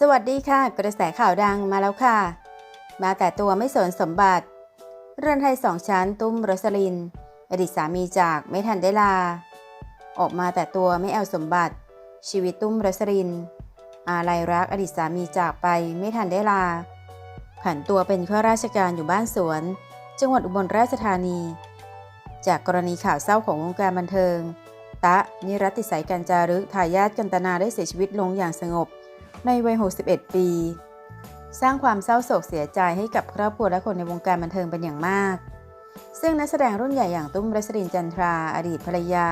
สวัสดีค่ะ กระแสข่าวดังมาแล้วค่ะ มาแต่ตัวไม่สนสมบัติ เรือนไทยสองชั้นตุ้มโรสลิน อดีตสามีจากไม่ทันได้ลา ออกมาแต่ตัวไม่เอาสมบัติ ชีวิตตุ้มโรสลิน อาลัยรักอดีตสามีจากไปไม่ทันได้ลา ผันตัวเป็นข้าราชการอยู่บ้านสวน จังหวัดอุบลราชธานี จากกรณีข่าวเศร้าของวงการบันเทิง ตะนิรัติสัยกันจารึกทายาทกันตนาได้เสียชีวิตลงอย่างสงบ ในวัย 61 ปี สร้างความเศร้าโศกเสียใจให้กับครอบครัวและคนในวงการบันเทิงเป็นอย่างมาก ซึ่งนักแสดงรุ่นใหญ่อย่างตุ้มรัศรินจันทรา อดีตภรรยา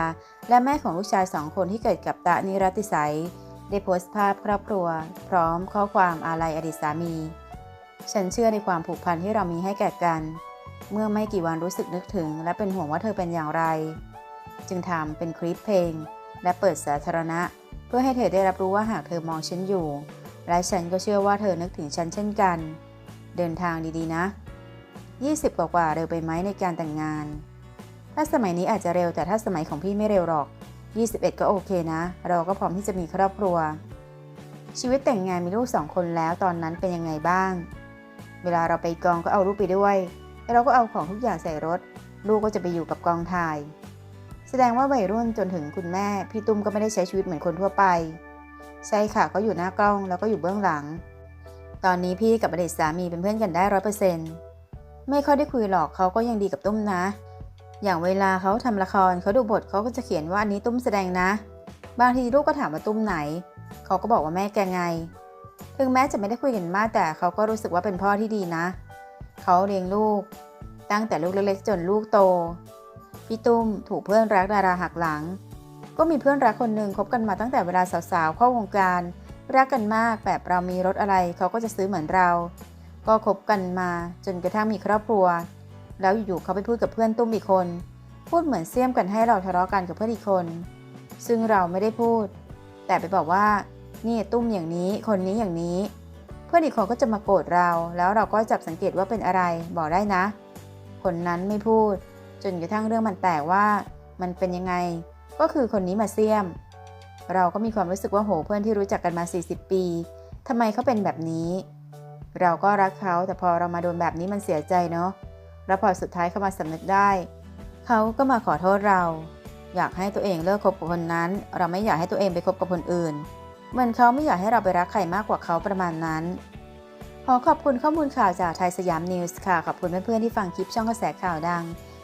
และแม่ของลูกชายสองคนที่เกิดกับตะนิรัตติสัย ได้โพสต์ภาพครอบครัว พร้อมข้อความอาลัยอดีตสามี ฉันเชื่อในความผูกพันที่เรามีให้แก่กัน เมื่อไม่กี่วันรู้สึกนึกถึง และเป็นห่วงว่าเธอเป็นอย่างไร จึงทำเป็นคลิปเพลง และเปิดสาธารณะ เพื่อให้เธอได้รับรู้ว่าหากเธอมองฉันอยู่ และฉันก็เชื่อว่าเธอนึกถึงฉันเช่นกัน เดินทางดีๆนะ 20 กว่าๆเร็วไปไหมในการแต่งงาน ถ้าสมัยนี้อาจจะเร็วแต่ถ้าสมัยของพี่ไม่เร็วหรอก 21 ก็โอเคนะ เราก็พร้อมที่จะมีครอบครัว ชีวิตแต่งงานมีลูกสองคนแล้วตอนนั้นเป็นยังไงบ้าง เวลาเราไปกองก็เอาลูกไปด้วย เราก็เอาของทุกอย่างใส่รถ ลูกก็จะไปอยู่กับกองถ่าย แสดงว่าวัยรุ่นจนถึงคุณแม่ พี่ตุ้มก็ไม่ได้ใช้ชีวิตเหมือนคนทั่วไป ใช่ค่ะก็อยู่หน้ากล้องแล้วก็อยู่เบื้องหลัง ตอนนี้พี่กับอดีตสามีเป็นเพื่อนกันได้ร้อยเปอร์เซ็นต์ไม่ค่อยได้คุยหรอกเขาก็ยังดีกับตุ้มนะ อย่างเวลาเขาทำละครเขาดูบทเขาก็จะเขียนว่าอันนี้ตุ้มแสดงนะ บางทีลูกก็ถามว่าตุ้มไหน เขาก็บอกว่าแม่แกไง ถึงแม้จะไม่ได้คุยกันมากแต่เขาก็รู้สึกว่าเป็นพ่อที่ดีนะ เขาเลี้ยงลูก ตั้งแต่ลูกเล็กๆจนลูกโต พี่ตุ้มถูกเพื่อนรักดาราหักหลัง ก็มีเพื่อนรักคนหนึ่งคบกันมาตั้งแต่เวลาสาวๆเข้าวงการ รักกันมากแบบเรามีรถอะไรเขาก็จะซื้อเหมือนเรา ก็คบกันมาจนกระทั่งมีครอบครัว แล้วอยู่ๆเขาไปพูดกับเพื่อนตุ้มอีกคน พูดเหมือนเสียมกันให้เราทะเลาะกันกับเพื่อนอีกคน ซึ่งเราไม่ได้พูด แต่ไปบอกว่านี่ตุ้มอย่างนี้คนนี้อย่างนี้ เพื่อนอีกคนก็จะมาโกรธเรา แล้วเราก็จับสังเกตว่าเป็นอะไรบอกได้นะ คนนั้นไม่พูด จนกระทั่งเรื่องมันแตกว่ามันเป็นยังไง ก็คือคนนี้มาเสี่ยม เราก็มีความรู้สึกว่าโหเพื่อนที่รู้จักกันมา 40 ปีทำไมเขาเป็นแบบนี้ เราก็รักเขาแต่พอเรามาโดนแบบนี้มันเสียใจเนาะแล้วพอสุดท้ายเขามาสำนึกได้เขาก็มาขอโทษเรา อยากให้ตัวเองเลิกคบกับคนนั้น เราไม่อยากให้ตัวเองไปคบกับคนอื่น เหมือนเขาไม่อยากให้เราไปรักใครมากกว่าเขาประมาณนั้นขอขอบคุณข้อมูลข่าวจากไทยสยามนิวส์ค่ะ ขอบคุณเพื่อนๆที่ฟังคลิปช่องกระแสข่าวดัง